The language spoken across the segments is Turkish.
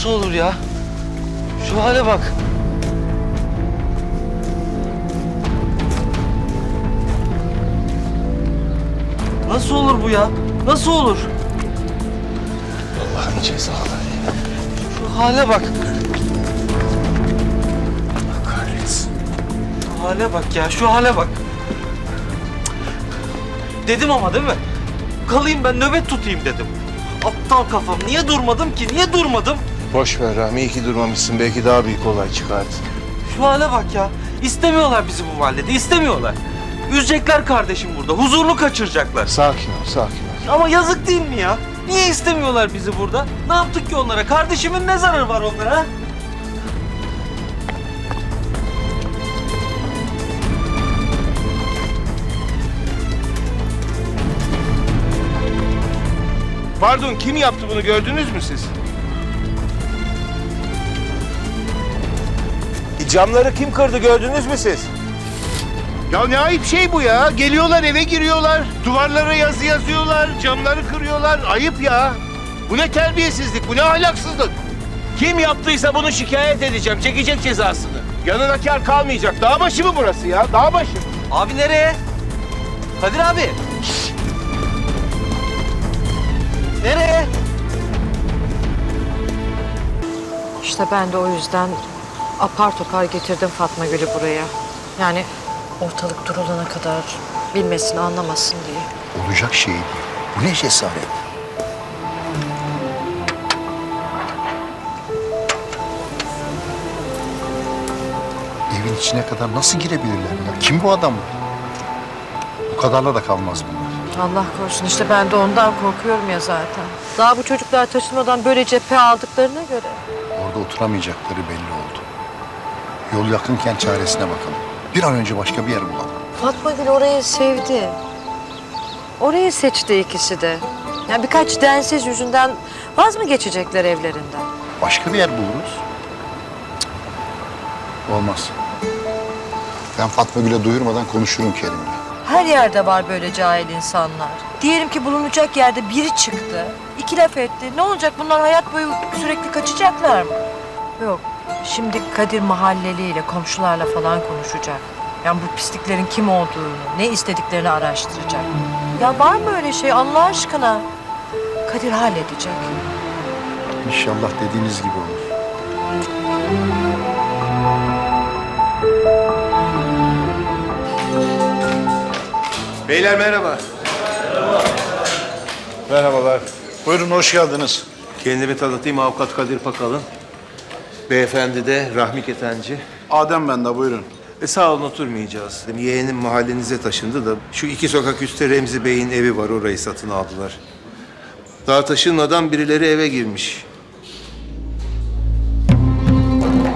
Nasıl olur ya? Şu hale bak. Nasıl olur bu ya? Nasıl olur? Allah'ın cezaları ya. Şu hale bak. Allah kahretsin. Şu hale bak ya, şu hale bak. Dedim ama değil mi? Kalayım ben nöbet tutayım dedim. Aptal kafam. Niye durmadım ki? Niye durmadım? Boş ver Rahmi. iyi ki durmamışsın. Belki daha büyük olay çıkardı. Şu hale bak ya. İstemiyorlar bizi bu mahallede. istemiyorlar. Üzecekler kardeşim burada. Huzurunu kaçıracaklar. Sakin ol, sakin ol. Ama yazık değil mi ya? Niye istemiyorlar bizi burada? Ne yaptık ki onlara? Kardeşimin ne zararı var onlara? Pardon, kim yaptı bunu gördünüz mü siz? Camları kim kırdı gördünüz mü siz? Ya ne ayıp şey bu ya. Geliyorlar eve giriyorlar. Duvarlara yazı yazıyorlar. Camları kırıyorlar. Ayıp ya. Bu ne terbiyesizlik, bu ne ahlaksızlık. Kim yaptıysa bunu şikayet edeceğim. Çekecek cezasını. Yanına kar kalmayacak. Dağ başı mı burası ya? Dağ başı. Abi nereye? Kadir abi. Nereye? İşte ben de o yüzden apar topar getirdim Fatma Gül'ü buraya. Yani ortalık durulana kadar bilmesin, anlamasın diye. Olacak şey değil. Bu ne cesaret? Evin içine kadar nasıl girebilirler ya? Kim bu adamlar? Bu kadarla da kalmaz bunlar. Allah korusun işte ben de ondan korkuyorum ya zaten. Daha bu çocuklar taşınmadan böyle cephe aldıklarına göre. Orada oturamayacakları belli oldu. Yol yakınken çaresine bakalım. Bir an önce başka bir yer bulalım. Fatma Gül orayı sevdi. Orayı seçti ikisi de. Yani birkaç densiz yüzünden vaz mı geçecekler evlerinden? Başka bir yer buluruz. Cık. Olmaz. Ben Fatma Gül'e duyurmadan konuşurum Kerim'le. Her yerde var böyle cahil insanlar. Diyelim ki bulunacak yerde biri çıktı, iki laf etti. Ne olacak bunlar hayat boyu sürekli kaçacaklar mı? Yok. Şimdi Kadir mahalleliyle, komşularla falan konuşacak. Yani bu pisliklerin kim olduğunu, ne istediklerini araştıracak. Ya var mı öyle şey Allah aşkına? Kadir halledecek. İnşallah dediğiniz gibi olur. Beyler merhaba. Merhabalar. Buyurun hoş geldiniz. Kendimi tanıtayım avukat Kadir Pakalın. Beyefendi de Rahmi Ketenci. Adem ben de buyurun. E sağ olun oturmayacağız. Yeğenim mahallenize taşındı da şu iki sokak üstte Remzi Bey'in evi var orayı satın aldılar. Daha taşınmadan birileri eve girmiş.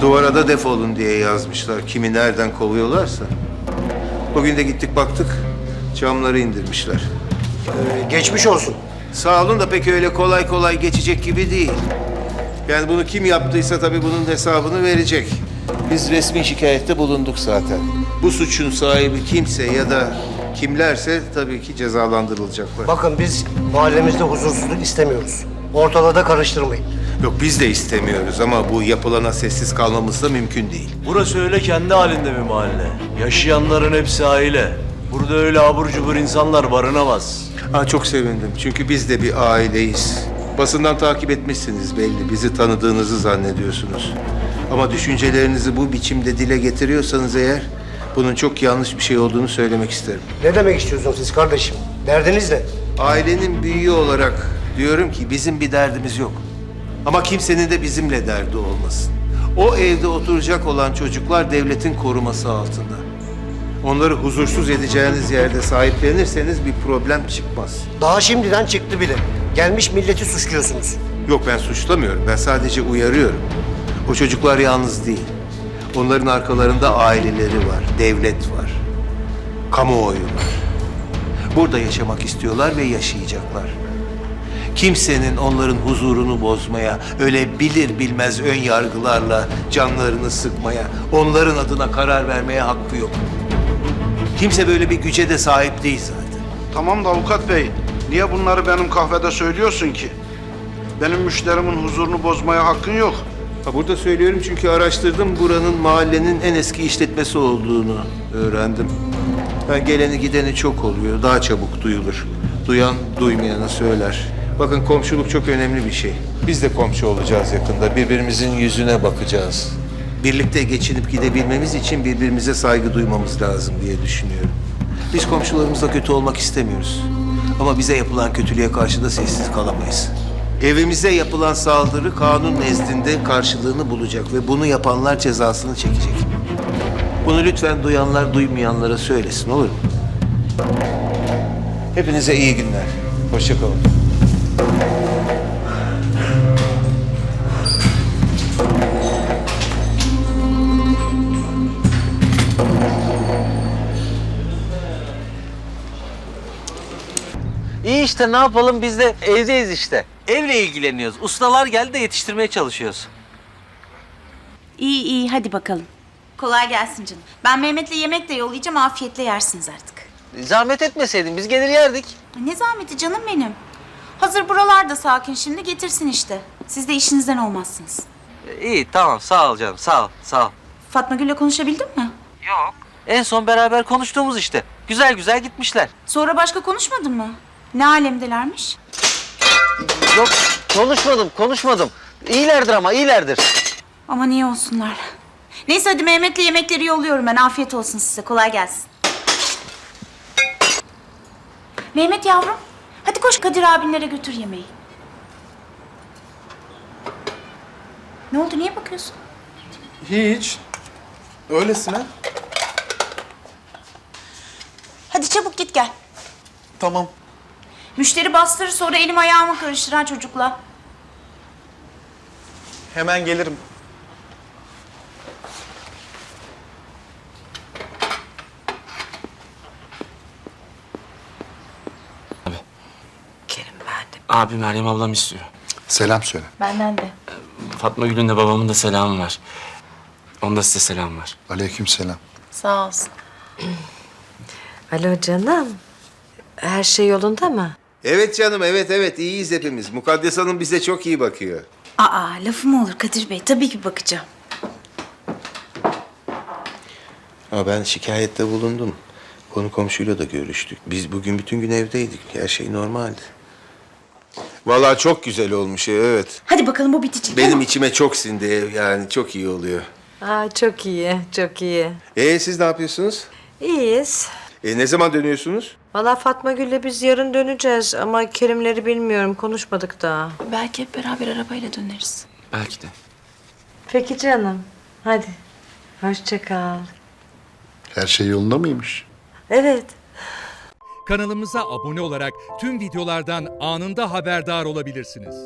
Duvara da defolun diye yazmışlar. Kimi nereden kovuyorlarsa. Bugün de gittik baktık. Camları indirmişler. Geçmiş olsun. Sağ olun da pek öyle kolay kolay geçecek gibi değil. Yani bunu kim yaptıysa tabii bunun hesabını verecek. Biz resmi şikayette bulunduk zaten. Bu suçun sahibi kimse ya da kimlerse tabii ki cezalandırılacaklar. Bakın biz mahallemizde huzursuzluk istemiyoruz. Ortalığı da karıştırmayın. Yok biz de istemiyoruz ama bu yapılana sessiz kalmamız da mümkün değil. Burası öyle kendi halinde bir mahalle. Yaşayanların hepsi aile. Burada öyle abur cubur insanlar barınamaz. Ha, çok sevindim çünkü biz de bir aileyiz. Basından takip etmişsiniz belli. Bizi tanıdığınızı zannediyorsunuz. Ama düşüncelerinizi bu biçimde dile getiriyorsanız eğer... ...bunun çok yanlış bir şey olduğunu söylemek isterim. Ne demek istiyorsunuz siz kardeşim? Derdiniz ne? Ailenin büyüğü olarak diyorum ki bizim bir derdimiz yok. Ama kimsenin de bizimle derdi olmasın. O evde oturacak olan çocuklar devletin koruması altında. Onları huzursuz edeceğiniz yerde sahiplenirseniz bir problem çıkmaz. Daha şimdiden çıktı bile. Gelmiş milleti suçluyorsunuz. Yok ben suçlamıyorum. Ben sadece uyarıyorum. O çocuklar yalnız değil. Onların arkalarında aileleri var, devlet var. Kamuoyu var. Burada yaşamak istiyorlar ve yaşayacaklar. Kimsenin onların huzurunu bozmaya, öyle bilir bilmez ön yargılarla canlarını sıkmaya, onların adına karar vermeye hakkı yok. Kimse böyle bir güce de sahip değil zaten. Tamam da avukat bey, niye bunları benim kahvede söylüyorsun ki? Benim müşterimin huzurunu bozmaya hakkın yok. Ha burada söylüyorum çünkü araştırdım buranın mahallenin en eski işletmesi olduğunu öğrendim. Ha, geleni gideni çok oluyor. Daha çabuk duyulur. Duyan duymayana söyler. Bakın komşuluk çok önemli bir şey. Biz de komşu olacağız yakında. Birbirimizin yüzüne bakacağız. Birlikte geçinip gidebilmemiz için birbirimize saygı duymamız lazım diye düşünüyorum. Biz komşularımızla kötü olmak istemiyoruz. Ama bize yapılan kötülüğe karşı da sessiz kalamayız. Evimize yapılan saldırı kanun nezdinde karşılığını bulacak ve bunu yapanlar cezasını çekecek. Bunu lütfen duyanlar duymayanlara söylesin olur mu? Hepinize iyi günler. Hoşçakalın. İşte ne yapalım biz de evdeyiz işte. Evle ilgileniyoruz. Ustalar geldi de yetiştirmeye çalışıyoruz. İyi iyi hadi bakalım. Kolay gelsin canım. Ben Mehmet'le yemek de yollayacağım afiyetle yersiniz artık. Zahmet etmeseydin biz gelir yerdik. Ne zahmeti canım benim. Hazır buralar da sakin şimdi getirsin işte. Siz de işinizden olmazsınız. İyi tamam sağ ol canım sağ ol sağ ol. Fatma Gül'le konuşabildin mi? En son beraber konuştuğumuz işte. Güzel güzel gitmişler. Sonra başka konuşmadın mı? Ne alemdelermiş? Yok konuşmadım konuşmadım. İyilerdir ama iyilerdir. Aman iyi olsunlar. Neyse hadi Mehmet'le yemekleri yolluyorum ben. Afiyet olsun size. Kolay gelsin. Mehmet yavrum. Hadi koş Kadir abinlere götür yemeği. Ne oldu? Niye bakıyorsun? Hiç. Öylesine. Hadi çabuk git gel. Tamam. Müşteri bastırır sonra elim ayağımı karıştır ha çocukla. Hemen gelirim. Kerim ben de. Abi Meryem ablam istiyor. Selam söyle. Benden de. Fatma Gül'ün de babamın da selamı var. Onda size selam var. Aleyküm selam. Sağ olsun. Alo canım. Her şey yolunda mı? Evet canım evet evet iyiyiz hepimiz. Mukaddes Hanım bize çok iyi bakıyor. Aa lafı mı olur Kadir Bey? Tabii ki bakacağım. Ama ben şikayette bulundum. Konu komşuyla da görüştük. Biz bugün bütün gün evdeydik. Her şey normaldi. Vallahi çok güzel olmuş ev, evet. Hadi bakalım bu bitecek. Benim tamam. içime çok sindi ev yani çok iyi oluyor. Aa, çok iyi, çok iyi. Ee siz ne yapıyorsunuz? İyiyiz. E, ne zaman dönüyorsunuz? Valla Fatma Gül'le biz yarın döneceğiz ama Kerimleri bilmiyorum, konuşmadık daha. Belki hep beraber arabayla döneriz. Belki de. Peki canım, hadi. Hoşça kal. Her şey yolunda mıymış? Evet. Kanalımıza abone olarak tüm videolardan anında haberdar olabilirsiniz.